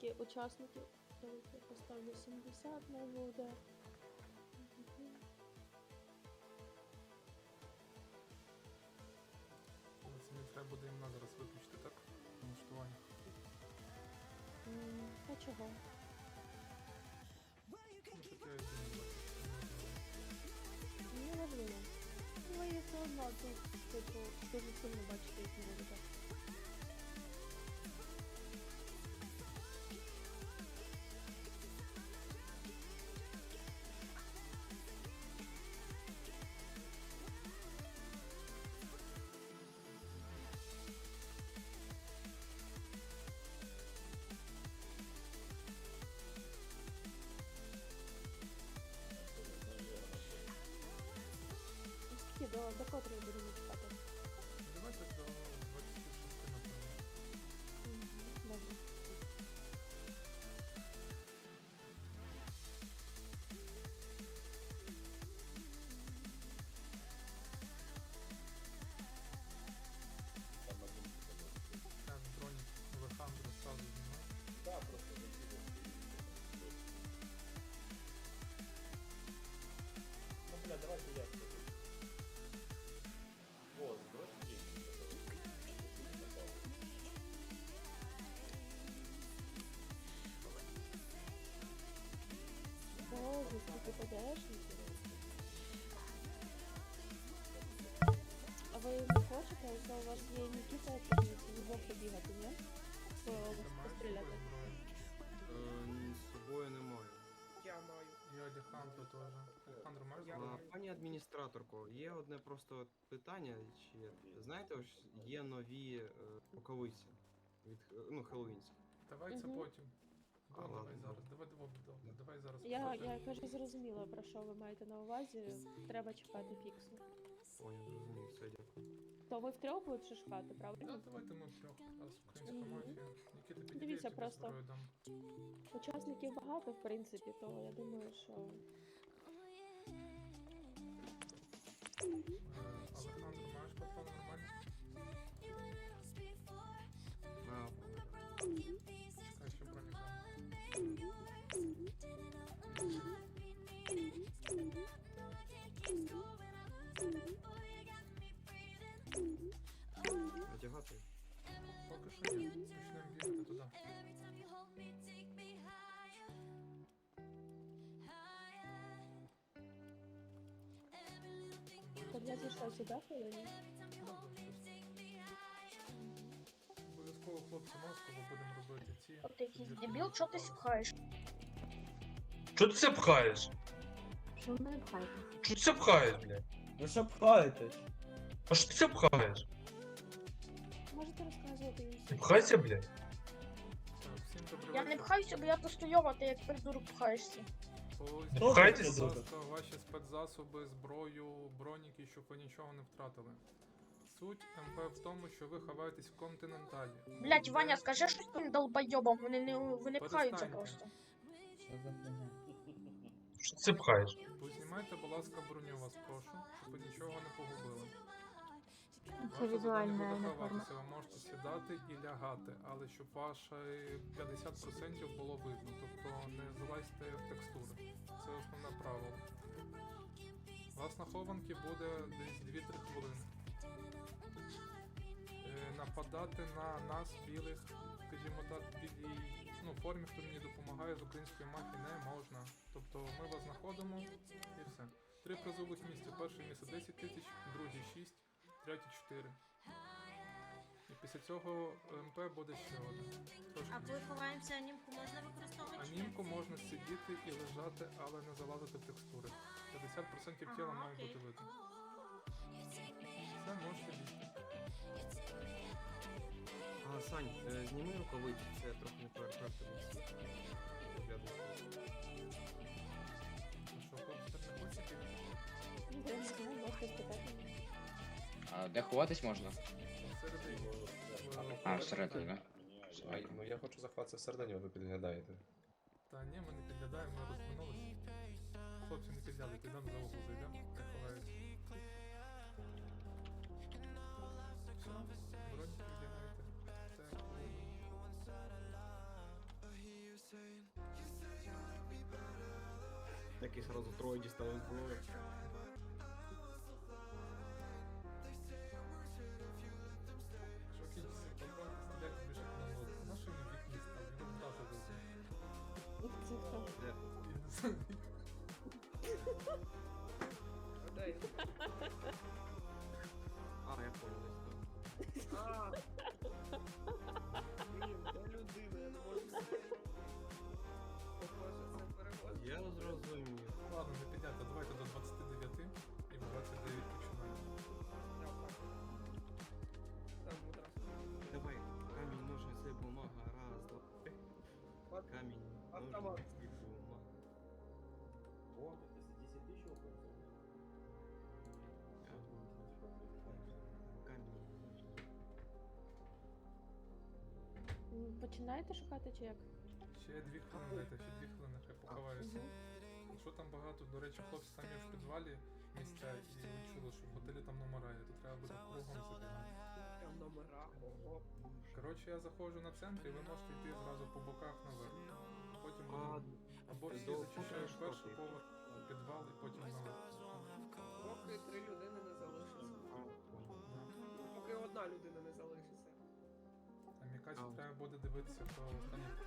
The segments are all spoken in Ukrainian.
Скільки учасників? Давайте я поставлю 70 на буде. Але Це треба буде імена зараз виключити, так? Налаштування. М, А чого? Ну, таке Не важливо. Ну, ви все одно тут, типу, дуже сильно бачите, як не будете. До, котрої будемо скільки подешників. А ви не хочете, це у вас є Нікіта, то вдвох побігати, ні? Постріляти. Е, З собою немає. Я маю. І Алехандро теж. Алехандро маєш Я зброю? Пані адміністраторко, є одне просто питання. Чи знаєте, ось є нові е, рукавиці від е, ну, хеллоуінські. Давай це Мгм. потім. А, Давай ладно, зараз. Давай, давай, давай, давай зараз. Я, я кажу, зрозуміла, про що ви маєте на увазі. Треба чекати фіксу. Поняв, зрозумів, все, дякую. То ви втрьох будете шукати, Да, правильно? давайте ми трьох. Раз українська Мгм. мафія. Нікіта, підійди, Дивіться, я тобі просто. зброю дам. Учасників багато, в принципі, то я думаю, що Е, одягати. Поки що ні. Почнемо бігати туди. то я зійшла сюди хвилину. Обов'язково хлопці маску, бо будемо робити ці. От якийсь дебіл, що ти ховатися. пхаєш? Що ти це пхаєш? Що ви мене пхаєте? Що ти це пхаєш, блядь? Ви що пхаєтесь? А що ти це пхаєш? Можете розказувати їм пхайся, блядь. Так, всім добрий Я не вечір. пхаюся, бо я достойова, ти як придурок пхаєшся. Не будь пхайтесь. ласка, ваші спецзасоби, зброю, броніки, щоб ви нічого не втратили. Суть МП в тому, що ви ховаєтесь в континенталі. Блять, Ваня, скажи щось тим долбойобам, вони не, вони пхаються Перестаньте. просто. Що за? Що ти пхаєш? Познімайте, будь ласка, броню вас прошу, щоб ви нічого не погубили. Це візуальна форма. ви можете сідати і лягати, але щоб ваше 50% було видно, тобто не залазьте в текстури. Це основне правило. Вас на хованки буде десь 2-3 хвилини. Е, Нападати на нас, білих, скажімо так, білій ну, формі, хто мені допомагає з української мафії, не можна. Тобто ми вас знаходимо і все. Три призових місця. Перше місце 10 тисяч, друге 6, третє 4. І після цього МП буде ще один. Трошки А коли ховаємося, анімку можна використовувати? А чи ні? німку можна сидіти і лежати, але не залазити в текстури. 50% тіла Ага, має окей. бути видно. Все, можете бігти. А, Сань, е, зніми рукавиці, це трохи не перефективно. Ну що, хлопці, так не хочете? Я не знаю, можете спитати. А де ховатись можна? Всередині. А, всередині, да? А, ну я хочу заховатися всередині, а ви підглядаєте. Та ні, ми не підглядаємо, ми розминулися. Хлопці не підглядайте, йдемо за угол зайдемо, як ховаються. Все, бронь сразу троє дістали зброю. Починаєте шукати чи як? Ще дві хвилини дайте, ще дві хвилини, хай поховаюся. Що там багато, до речі, хлопці там є в підвалі місця і чули, що в готелі там номера є, то треба буде кругом забігати. Коротше, я заходжу на центр і ви можете йти зразу по боках наверх. Потім А, або всі зачищають перший поверх, підвал і потім наверх. Поки три людини не залишиться. Поки одна людина не. Якась треба буде дивитися про останніх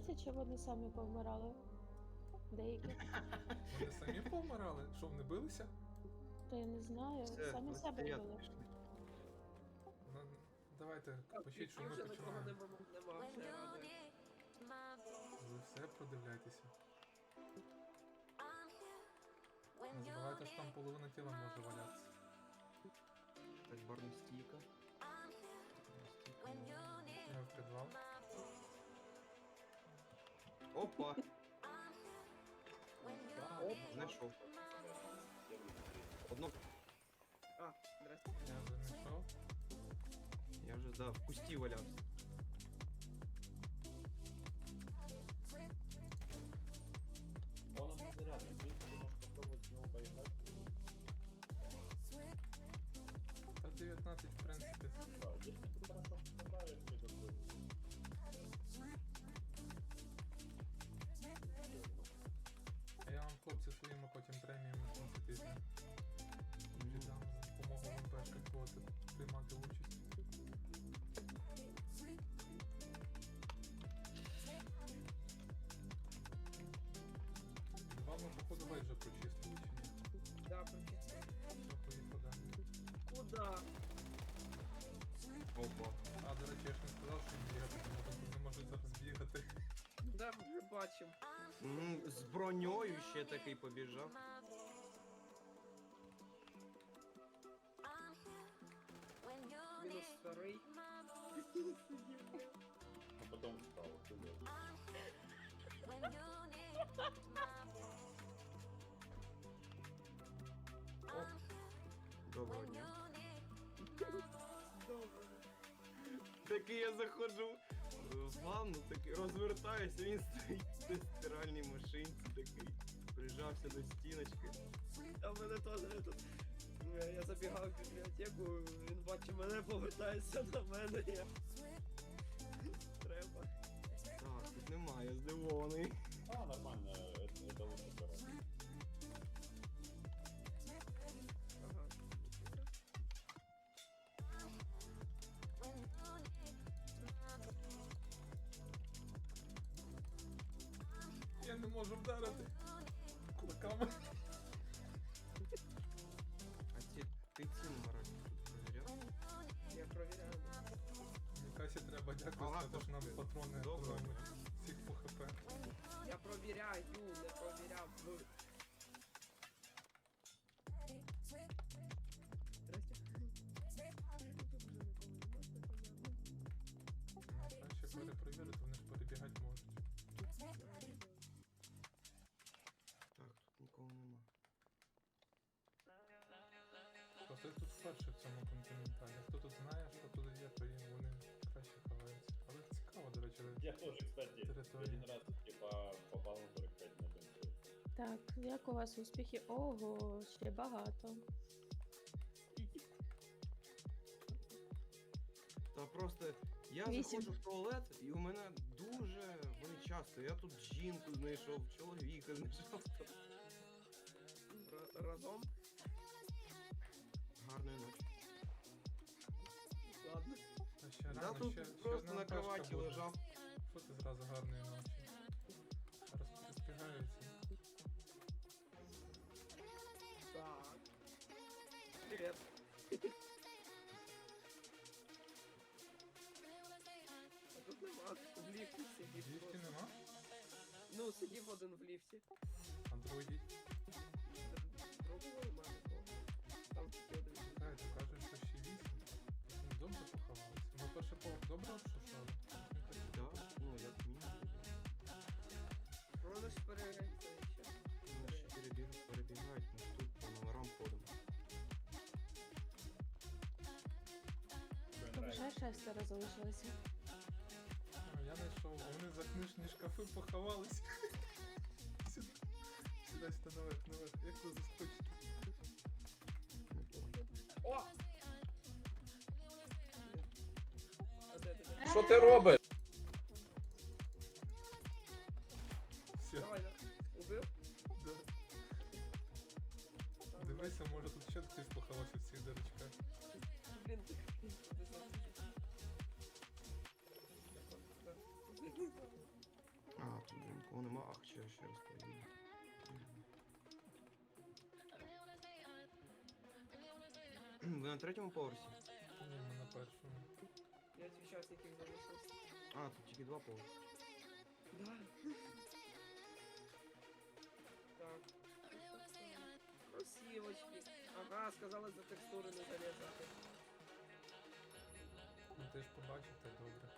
здається, чи вони самі повмирали? Деякі. Вони самі повмирали? Що, не билися? То я не знаю. Все, Самі себе 29 вбили. пішли. Ну, давайте, пишіть, що ми Вже нікого починаємо. нема, нема вже ради. Ви все продивляйтеся. Не забувайте, що там половина тіла може валятися. Так, барна стійка. Барна стійка. Ми в підвал. Опа! Оп, знайшов. Одно. А, здрасте. Я вже знайшов. Я вже да, в кусті валявся. Он в принципе, можешь попробовать с него поиграть. Та 19, Опа. А, до речі, я ж не сказав, що бігати, тому тут не можуть зараз бігати. Да, вже бачимо. М, З броньою ще такий побіжав. Мінус старий. А потом встал. Доброго дня. Такий я заходжу в ванну, такий розвертаюся, він стоїть на стиральній машинці такий. Прижався до стіночки. А мене теж тут. Я, я забігав в бібліотеку, він бачить мене, повертається на мене. Я... Треба. Так, тут немає, здивований. А, нормально, можу вдарити кулаками. А ці ти ці номера тут перевіряв? Я провіряю. Мікасі треба дякувати, що нам патрони Добре. Всіх по хп. Я провіряю, не провіряв. Я тоже, кстати, Територія. один раз типа попал на 45 на. Так, як у вас успіхи? Ого, ще багато. Та просто я Вісім. заходжу в туалет, і у мене дуже вони часто. Я тут жінку знайшов, чоловіка знайшов. Ра- Разом? Гарної ночі. Ладно. А ще Я рано, тут ще, ще просто одна на пташка кроваті буде. лежав. Що ти зразу гарної ночі? Зараз розбігаються. Так. Привет. А тут нема. В ліфті сидів. Дівки просто. нема? Ну, сидів один в ліфті. А другий? Другого немає нікого. Там тільки один. Чекай, ти кажеш, що ще вісім. Ну, Добре поховалися. Ми перший поверх добре Це ще. Вони ще перебігають, перебігають, ми ж тут по номерам ходимо. То вже шестеро залишилося. А, Я знайшов, а вони за книжні шкафи поховались. Сюди, сюди, сюди, наверх, наверх. Як ви заскочите? О! Що ти робиш? Дивися, може тут ще хтось поховався в цих дирочках. Блін, ти ти знаєш. А, тут вже нікого нема, ах, ще, ще раз перевірю. Ви на третьому поверсі? Ні, ми на першому. П'ять учасників залишилось. А, тут тільки два поверхи. Да. Красивочки. Ага, сказали за текстури не залізати. Ну ти ж побачив, побачите, добре.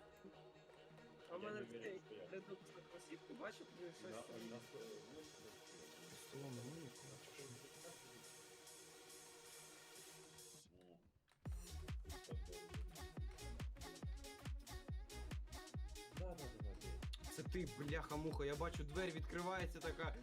А в мене не уверен, цей что я- редукс на бачив, ну На- щось. там. на сто- ну, що? ну. Да, да, да, да. Це ти, бляха-муха, я бачу, двері відкривається така.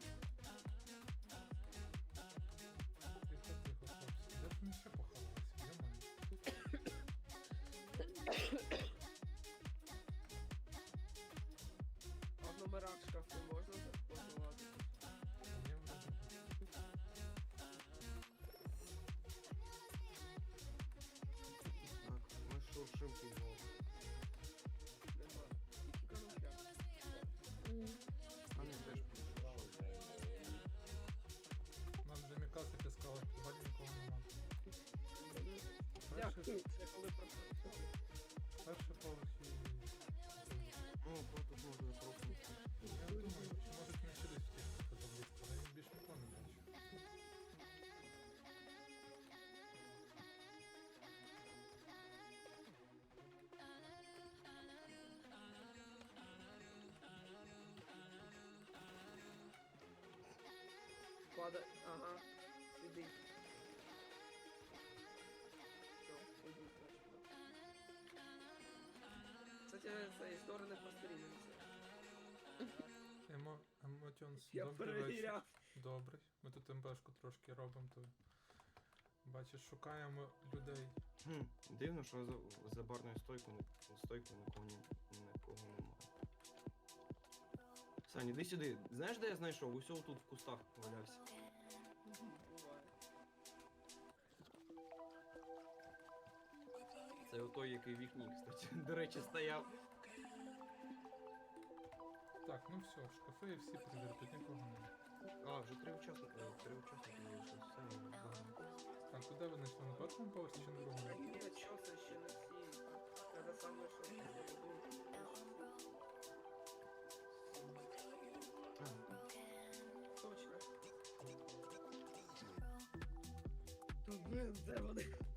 Канапля. М. А не теж. Нам же сказала, що нікого нема. Дякую, Перший, це коли просто. перший поверх і... Ну, Ага. Сиди. Все, іди. Кстати, це історія не пострілюється. Емо, Емотіонс, Я добрий вечір. перевіряв. Добрий. Ми тут МПшку трошки робимо, то бачиш, шукаємо людей. Хм, дивно, що за, за барною стойкою, стойкою нікого, ні- нікого немає. Саня, іди сюди. Знаєш, де я знайшов? Усього тут в кустах валявся. Це отой, який в вікні, кстати, до речі, стояв. Так, ну все, шкафи всі перевірили, тут нікого немає. А, вже три учасники, три учасники залишилось. Все, багато. Так, куди ви знайшли? На першому поверсі чи на другому? Ні, що це ще не всі. Це саме, що Точно. Блин, де вони?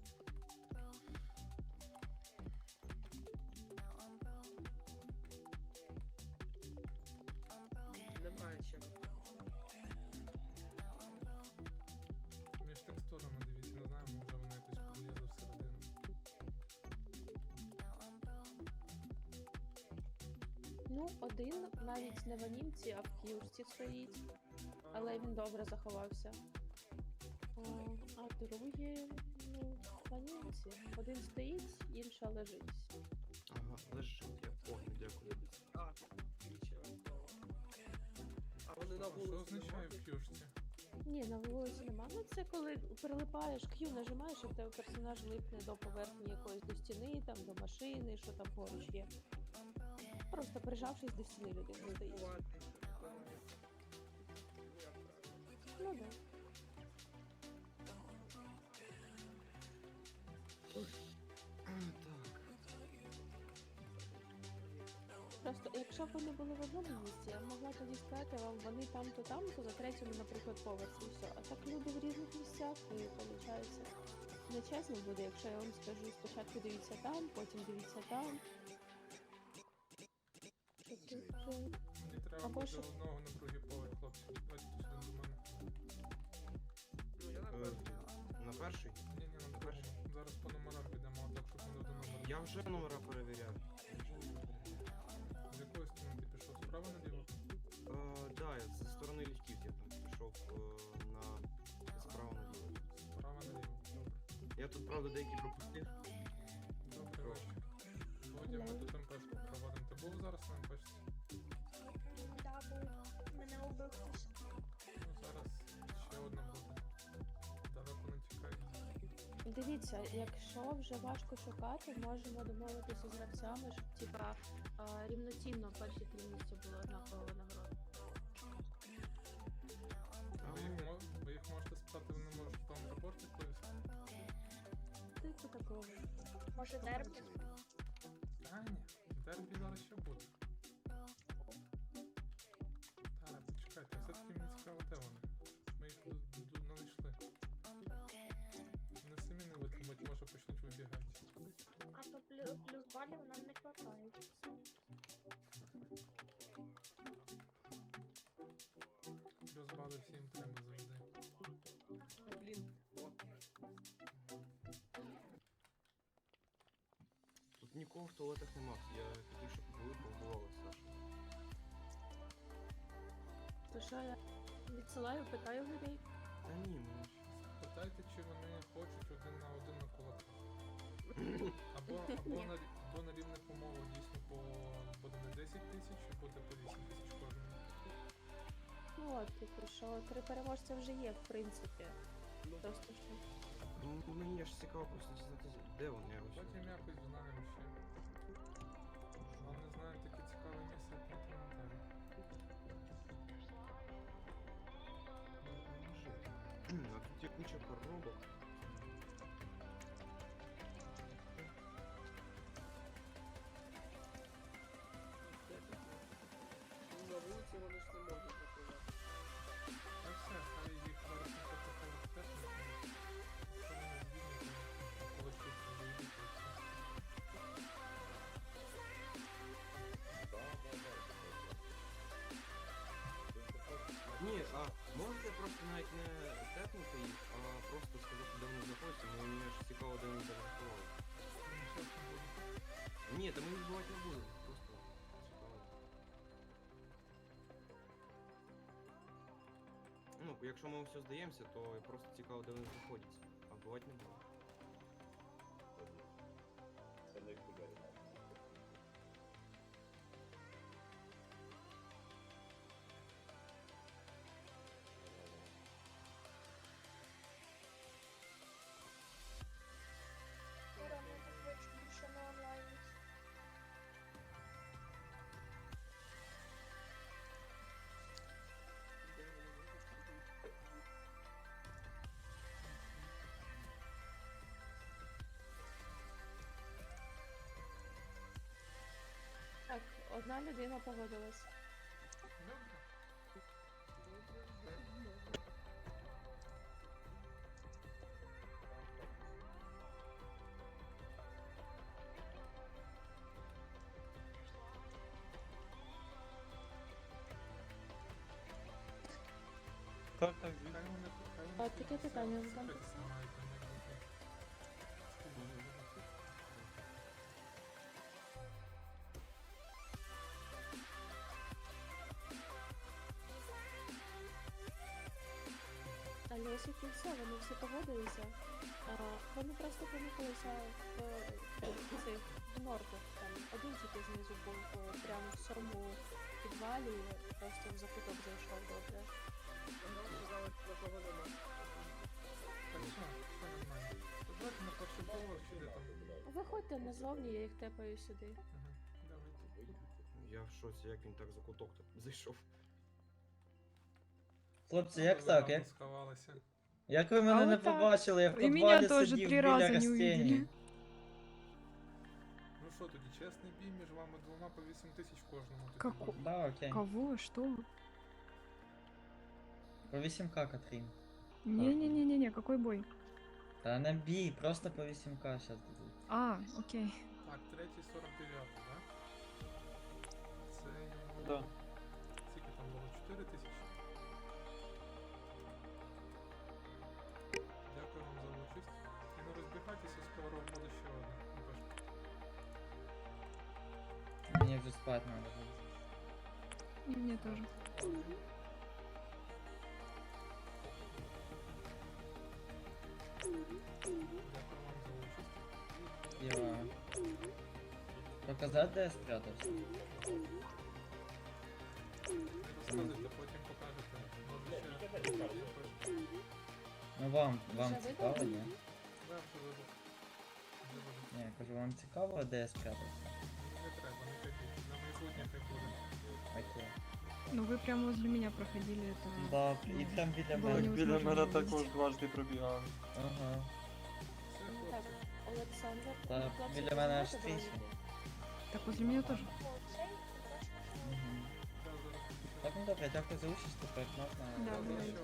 Ну, один навіть не в анімці, а в кіушці стоїть, але він добре заховався. О, а другий, ну, в анімці. Один стоїть, інша лежить. Ага, лежить, я понял, дякую. А. А вони на А що означає в кюшці? Ні, на вулиці нема. Ну це коли прилипаєш, Q нажимаєш, і в тебе персонаж липне до поверхні якоїсь до стіни, там до машини, що там поруч є. Просто прижавшись до стіни людина стоїть. Ну да. Просто якщо б вони були в одному місці, я могла тоді сказати вам, вони там, то там, то на третьому, наприклад, поверсі і все. А так люди в різних місцях, і виходить, нечесно буде, якщо я вам скажу спочатку дивіться там, потім дивіться там. Мені треба Або буде одного на другий поверх, хлопці. Давайте тут сюди до мене. Ну, я на Е, перший. На перший? Ні, ні, на другому. Зараз по номерам підемо, а так щоб вони до номера. Я вже номера перевіряв. З якої сторони ти пішов? Справа наліво? Е, да, я зі сторони ліфтів я там пішов е, на справа наліво. Справа наліво. Добре. Я тут, правда, деякі пропустив. Дивіться, якщо вже важко шукати, можемо домовитися з гравцями, щоб типа рівноцінно перші три місця було однакова нагорода. Ви їх, ви їх можете спитати, вони можуть вам рапорт відповісти? Типу такого. Може дербі? А, ні. Дербі зараз ще буде. Балів нам не хватає. Плюс бали всім треба завжди. Блін, Тут нікого в туалетах нема. Я хотів, щоб були, побували, Саша. То що я відсилаю, питаю людей. Та ні, ми ж. Питайте, чи вони хочуть один на один на кулаках. Або, або, на, або на рівних умовах дійсно по буде не 10 тисяч, а буде по 8 тисяч кожному. Ну от, типу, що три переможця вже є, в принципі. ну, Просто що. Ну, мені ж цікаво просто дізнатися, де вони. Я ось. Потім якось знаємо ще. Але не знаю таке цікаве місце, на коментарі. А тут є куча коробок. Ну, на вулиці вони ж не можуть такого. А все, хай їх зараз не потрапили теж не знають. Що вони звільнять, коли щось вийдуть. Ні, а можете просто навіть не тепнути їх, а просто сказати, де вони знаходяться, бо мені ж цікаво, де вони зарахували. Ні, та ми їх бувати не будемо, Якщо ми все здаємося, то просто цікаво, де вони знаходяться, а бувати не будемо. Одна людина погодилась. Так, так, А таке питання вам але оскільки все, вони всі погодилися. А, вони просто помітилися в, в цих норках. Там один тільки знизу був е, прямо в цьому підвалі, просто в закуток зайшов добре. Давайте на перший поверх чи там. Виходьте назовні, я їх тепаю сюди. Я в шоці, як він так за куток зайшов. Хлопці, Ну, як ви так? гарно Як, сховалися. як ви мене А не от так. побачили, я в И меня підвалі тоже сидів три біля раза не растіння. увидели. Ну що тоді, чесний бій між вами двома по 8 тисяч кожному. тоді Како- буде. Да, окей. Кого? Что? По 8к, Катрін. Не-не-не-не-не, какой бой? Та не бій, просто по 8к зараз дадуть. А, окей. Так, третій 49, так? Це йому... Да. Скільки там було? 4 тисячі? Не розбігайтеся, скоро буде ще одна. МПшка. Мені вже спати треба буде. И мне тоже. Дякую вам за участь. Я... Показати, де я спрятався? Не розказуйте, потім покажете. Може ще МПшка. Ну вам, вам Вже цікаво, видали? ні? Вже вибух. Ні, я кажу, вам цікаво, де я спрятався? Не треба, не кажіть. На майбутнє хай буде. Окей. Ну вы прямо возле меня проходили это. Да, і прям біля Було мене. невозможно Біля мене увидеть. також дважди пробігав. Ага. Все, Ну так, хлопці. Олександр. Та, хлопці, біля мене аж знаєте тричі. Так возле меня тоже. Да, зараз. Так, ну добре, дякую за участь, тепер можна. Да, Да, давайте.